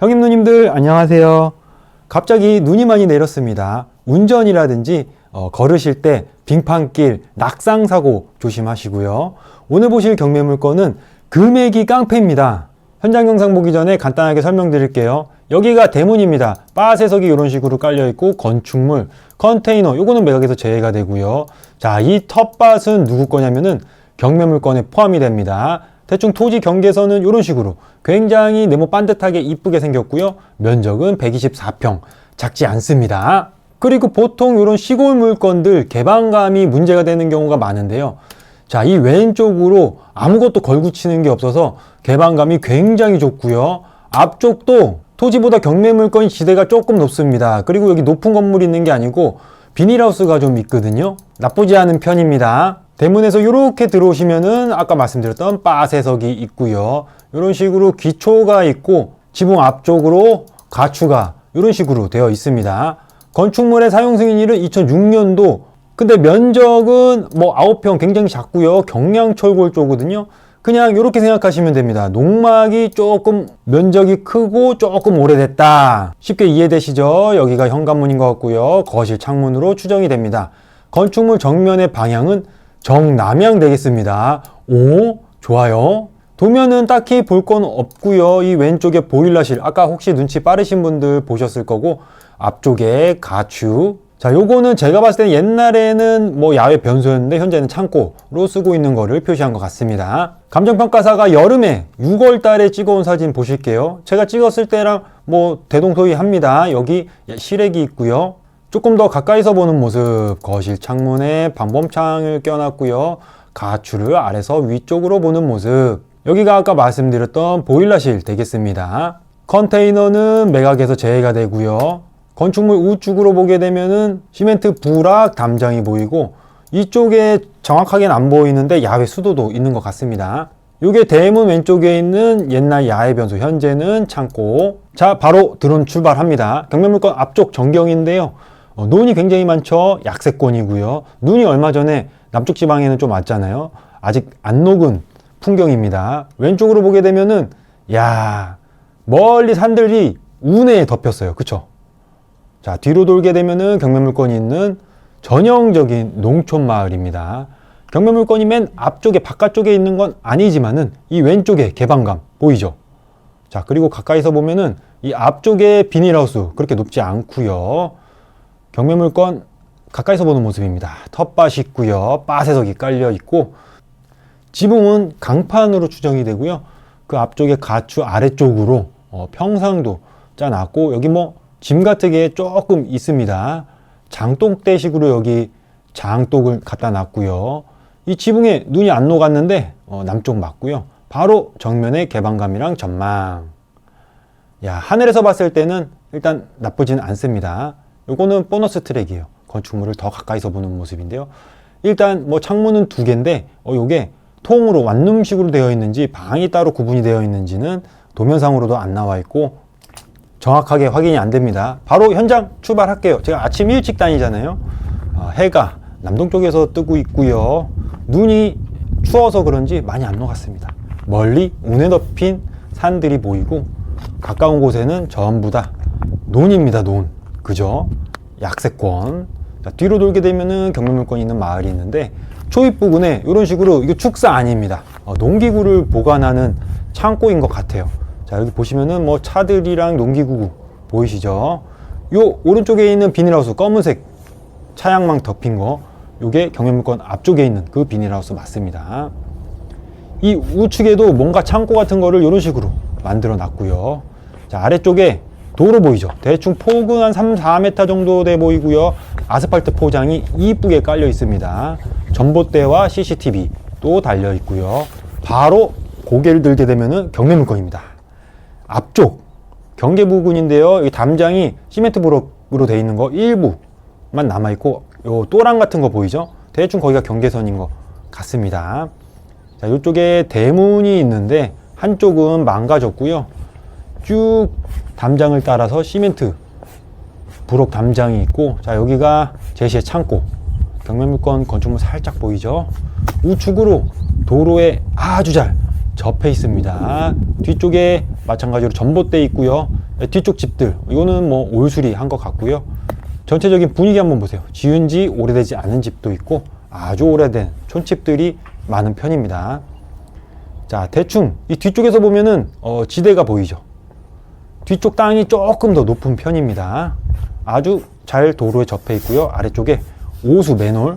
형님 누님들 안녕하세요. 갑자기 눈이 많이 내렸습니다. 운전이라든지 어, 걸으실 때 빙판길 낙상 사고 조심하시고요. 오늘 보실 경매 물건은 금액이 깡패입니다. 현장 영상 보기 전에 간단하게 설명드릴게요. 여기가 대문입니다. 바세석이 이런 식으로 깔려 있고 건축물, 컨테이너 요거는 매각에서 제외가 되고요. 자, 이 텃밭은 누구 거냐면은 경매 물건에 포함이 됩니다. 대충 토지 경계선은 이런 식으로 굉장히 네모 반듯하게 이쁘게 생겼고요. 면적은 124평, 작지 않습니다. 그리고 보통 이런 시골 물건들 개방감이 문제가 되는 경우가 많은데요. 자, 이 왼쪽으로 아무것도 걸고 치는 게 없어서 개방감이 굉장히 좋고요. 앞쪽도 토지보다 경매 물건이 지대가 조금 높습니다. 그리고 여기 높은 건물이 있는 게 아니고 비닐하우스가 좀 있거든요. 나쁘지 않은 편입니다. 대문에서 이렇게 들어오시면은 아까 말씀드렸던 바세석이 있고요. 이런 식으로 기초가 있고 지붕 앞쪽으로 가추가 이런 식으로 되어 있습니다. 건축물의 사용 승인일은 2006년도 근데 면적은 뭐 9평 굉장히 작고요. 경량철골 쪽거든요. 그냥 이렇게 생각하시면 됩니다. 농막이 조금 면적이 크고 조금 오래됐다. 쉽게 이해되시죠? 여기가 현관문인 것 같고요. 거실 창문으로 추정이 됩니다. 건축물 정면의 방향은 정남향 되겠습니다. 오, 좋아요. 도면은 딱히 볼 건 없고요. 이 왼쪽에 보일러실. 아까 혹시 눈치 빠르신 분들 보셨을 거고 앞쪽에 가추. 자, 요거는 제가 봤을 때는 옛날에는 뭐 야외 변소였는데 현재는 창고로 쓰고 있는 거를 표시한 것 같습니다. 감정평가사가 여름에 6월 달에 찍어온 사진 보실게요. 제가 찍었을 때랑 뭐 대동소이합니다. 여기 실외기 있고요. 조금 더 가까이서 보는 모습 거실 창문에 방범창을 껴놨고요. 가추를 아래서 위쪽으로 보는 모습 여기가 아까 말씀드렸던 보일러실 되겠습니다. 컨테이너는 매각에서 제외가 되고요. 건축물 우측으로 보게 되면은 시멘트 부락 담장이 보이고 이쪽에 정확하게는 안 보이는데 야외 수도도 있는 것 같습니다. 이게 대문 왼쪽에 있는 옛날 야외 변소 현재는 창고 자 바로 드론 출발합니다 경매물건 앞쪽 전경인데요 어, 논이 굉장히 많죠 약세권이고요 눈이 얼마 전에 남쪽 지방에는 좀 왔잖아요 아직 안 녹은 풍경입니다 왼쪽으로 보게 되면은 야 멀리 산들이 운에 덮였어요 그쵸 자, 뒤로 돌게 되면은 경매물건이 있는 전형적인 농촌 마을입니다. 경매물건이 맨 앞쪽에 바깥쪽에 있는 건 아니지만은 이 왼쪽에 개방감 보이죠? 자, 그리고 가까이서 보면은 이 앞쪽에 비닐하우스 그렇게 높지 않고요. 경매물건 가까이서 보는 모습입니다. 텃밭이 있고요. 빠세석이 깔려 있고 지붕은 강판으로 추정이 되고요. 그 앞쪽에 가추 아래쪽으로 어, 평상도 짜놨고 여기 뭐 짐 같은 게 조금 있습니다. 장독대식으로 여기 장독을 갖다 놨고요. 이 지붕에 눈이 안 녹았는데 어, 남쪽 맞고요. 바로 정면에 개방감이랑 전망. 야 하늘에서 봤을 때는 일단 나쁘지는 않습니다. 요거는 보너스 트랙이에요. 건축물을 더 가까이서 보는 모습인데요. 일단 뭐 창문은 두 개인데 어 요게 통으로 완룸식으로 되어 있는지 방이 따로 구분이 되어 있는지는 도면상으로도 안 나와 있고 정확하게 확인이 안 됩니다. 바로 현장 출발할게요. 제가 아침 일찍 다니잖아요. 어, 해가 남동쪽에서 뜨고 있고요. 눈이 추워서 그런지 많이 안 녹았습니다. 멀리 운에 덮인 산들이 보이고 가까운 곳에는 전부 다 논입니다. 논. 그죠? 약세권. 자, 뒤로 돌게 되면은 경매물권이 있는 마을이 있는데 초입 부근에 이런 식으로 이게 축사 아닙니다. 어, 농기구를 보관하는 창고인 것 같아요. 자 여기 보시면은 뭐 차들이랑 농기구 보이시죠? 요 오른쪽에 있는 비닐하우스 검은색 차양망 덮인 거 요게 경매물건 앞쪽에 있는 그 비닐하우스 맞습니다. 이 우측에도 뭔가 창고 같은 거를 이런 식으로 만들어 놨고요. 자 아래쪽에 도로 보이죠? 대충 폭은 한 3, 4m 정도 돼 보이고요. 아스팔트 포장이 이쁘게 깔려 있습니다. 전봇대와 CCTV 또 달려 있고요. 바로 고개를 들게 되면은 경매 물건입니다. 앞쪽 경계 부근인데요. 이 담장이 시멘트 브록으로 되어 있는 거 일부만 남아 있고 요 또랑 같은 거 보이죠? 대충 거기가 경계선인 것 같습니다. 자, 이쪽에 대문이 있는데 한쪽은 망가졌고요. 쭉 담장을 따라서 시멘트 브록 담장이 있고 자 여기가 제시의 창고 경매물건 건축물 살짝 보이죠? 우측으로 도로에 아주 잘 접해 있습니다. 뒤쪽에 마찬가지로 전봇대 있고요. 네, 뒤쪽 집들 이거는 뭐 올수리 한 것 같고요. 전체적인 분위기 한번 보세요. 지은 지 오래되지 않은 집도 있고 아주 오래된 촌집들이 많은 편입니다. 자, 대충 이 뒤쪽에서 보면은 어, 지대가 보이죠. 뒤쪽 땅이 조금 더 높은 편입니다. 아주 잘 도로에 접해 있고요. 아래쪽에 오수 맨홀.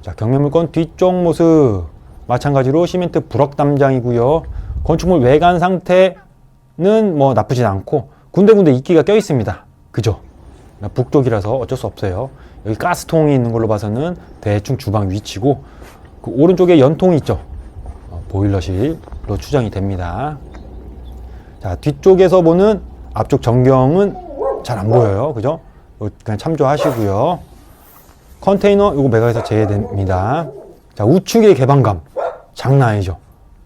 자, 경매물건 뒤쪽 모습 마찬가지로 시멘트 부럭 담장이고요. 건축물 외관 상태는 뭐 나쁘진 않고 군데군데 이끼가 껴 있습니다. 그죠? 북쪽이라서 어쩔 수 없어요. 여기 가스통이 있는 걸로 봐서는 대충 주방 위치고 그 오른쪽에 연통이 있죠. 어, 보일러실로 추정이 됩니다. 자 뒤쪽에서 보는 앞쪽 전경은 잘 안 보여요. 그죠? 이거 그냥 참조하시고요. 컨테이너 이거 매각해서 제외됩니다. 자 우측의 개방감 장난 아니죠.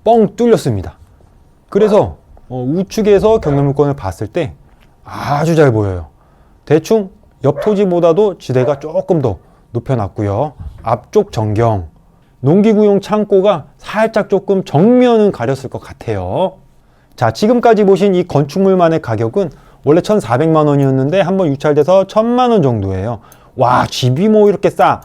뻥 뚫렸습니다. 그래서 어, 우측에서 경매물건을 봤을 때 아주 잘 보여요. 대충 옆 토지보다도 지대가 조금 더 높여놨고요. 앞쪽 전경 농기구용 창고가 살짝 조금 정면은 가렸을 것 같아요. 자, 지금까지 보신 이 건축물만의 가격은 원래 1,400만 원이었는데 한번 유찰돼서 1,000만 원 정도예요. 와, 집이 뭐 이렇게 싸.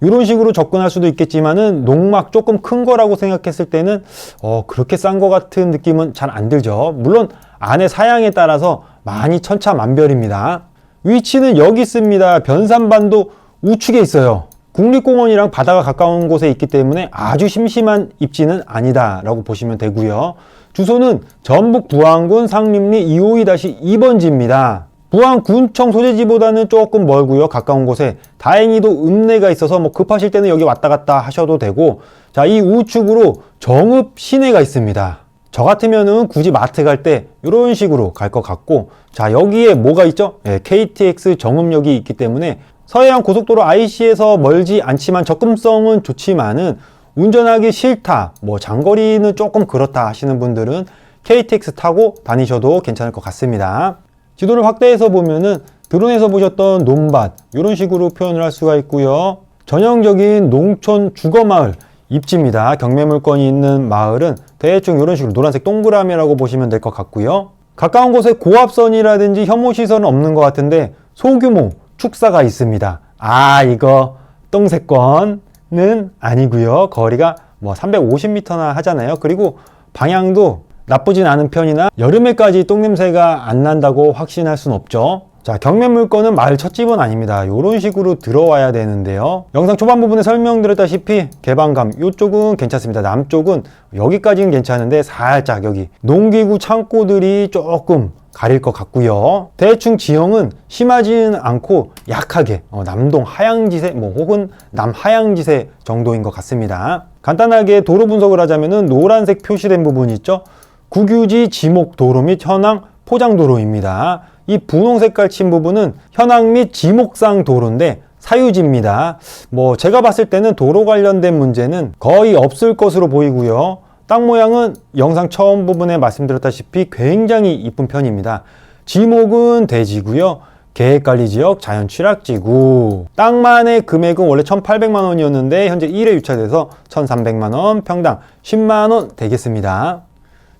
이런 식으로 접근할 수도 있겠지만은 농막 조금 큰 거라고 생각했을 때는 어, 그렇게 싼 거 같은 느낌은 잘 안 들죠. 물론 안에 사양에 따라서 많이 천차만별입니다. 위치는 여기 있습니다. 변산반도 우측에 있어요. 국립공원이랑 바다가 가까운 곳에 있기 때문에 아주 심심한 입지는 아니다라고 보시면 되고요. 주소는 전북 부안군 상림리 252-2번지입니다. 부안 군청 소재지보다는 조금 멀고요. 가까운 곳에 다행히도 읍내가 있어서 뭐 급하실 때는 여기 왔다 갔다 하셔도 되고 자, 이 우측으로 정읍 시내가 있습니다. 저 같으면은 굳이 마트 갈 때 이런 식으로 갈 것 같고 자 여기에 뭐가 있죠? 예, KTX 정읍역이 있기 때문에 서해안 고속도로 IC에서 멀지 않지만 접근성은 좋지만은 운전하기 싫다 뭐 장거리는 조금 그렇다 하시는 분들은 KTX 타고 다니셔도 괜찮을 것 같습니다 지도를 확대해서 보면은 드론에서 보셨던 논밭 이런 식으로 표현을 할 수가 있고요 전형적인 농촌 주거 마을 입지입니다. 경매 물건이 있는 마을은 대충 이런 식으로 노란색 동그라미라고 보시면 될 것 같고요. 가까운 곳에 고압선이라든지 혐오시설은 없는 것 같은데 소규모 축사가 있습니다. 아 이거 똥세권 은 아니고요. 거리가 뭐 350m나 하잖아요. 그리고 방향도 나쁘진 않은 편이나 여름에까지 똥냄새가 안 난다고 확신할 순 없죠. 자, 경매 물건은 마을 첫 집은 아닙니다. 이런 식으로 들어와야 되는데요. 영상 초반 부분에 설명드렸다시피 개방감 이쪽은 괜찮습니다. 남쪽은 여기까지는 괜찮은데 살짝 여기 농기구 창고들이 조금 가릴 것 같고요. 대충 지형은 심하지는 않고 약하게 어, 남동 하양지세 뭐 혹은 남하양지세 정도인 것 같습니다. 간단하게 도로 분석을 하자면은 노란색 표시된 부분 있죠? 국유지 지목 도로 및 현황 포장 도로입니다. 이 분홍 색깔 친 부분은 현황 및 지목상 도로인데 사유지입니다. 뭐 제가 봤을 때는 도로 관련된 문제는 거의 없을 것으로 보이고요. 땅 모양은 영상 처음 부분에 말씀드렸다시피 굉장히 이쁜 편입니다. 지목은 대지고요. 계획관리 지역 자연 취락지구 땅만의 금액은 원래 1,800만 원이었는데 현재 1회 유찰돼서 1,300만 원, 평당 10만 원 되겠습니다.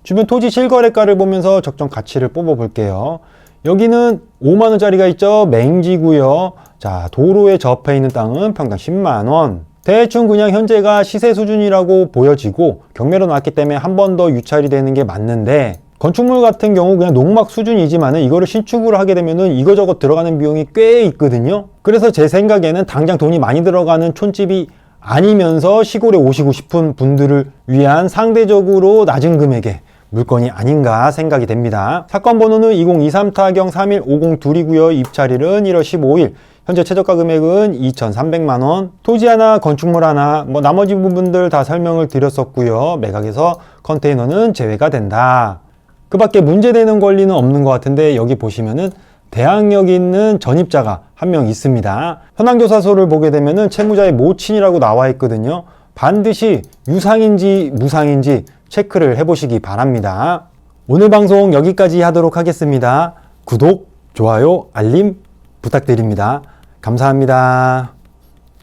주변 토지 실거래가를 보면서 적정 가치를 뽑아 볼게요. 여기는 5만 원짜리가 있죠. 맹지고요. 자, 도로에 접해 있는 땅은 평당 10만 원. 대충 그냥 현재가 시세 수준이라고 보여지고 경매로 나왔기 때문에 한 번 더 유찰이 되는 게 맞는데 건축물 같은 경우 그냥 농막 수준이지만은 이거를 신축으로 하게 되면은 이거저거 들어가는 비용이 꽤 있거든요. 그래서 제 생각에는 당장 돈이 많이 들어가는 촌집이 아니면서 시골에 오시고 싶은 분들을 위한 상대적으로 낮은 금액에 물건이 아닌가 생각이 됩니다. 사건 번호는 2023 타경 3150둘이고요. 입찰일은 1월 15일. 현재 최저가 금액은 2,300만 원. 토지 하나, 건축물 하나, 뭐 나머지 부분들 다 설명을 드렸었고요. 매각에서 컨테이너는 제외가 된다. 그 밖에 문제되는 권리는 없는 것 같은데 여기 보시면은 대항력이 있는 전입자가 한 명 있습니다. 현황조사서를 보게 되면은 채무자의 모친이라고 나와 있거든요. 반드시 유상인지 무상인지 체크를 해보시기 바랍니다. 오늘 방송 여기까지 하도록 하겠습니다. 구독, 좋아요, 알림 부탁드립니다. 감사합니다.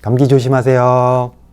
감기 조심하세요.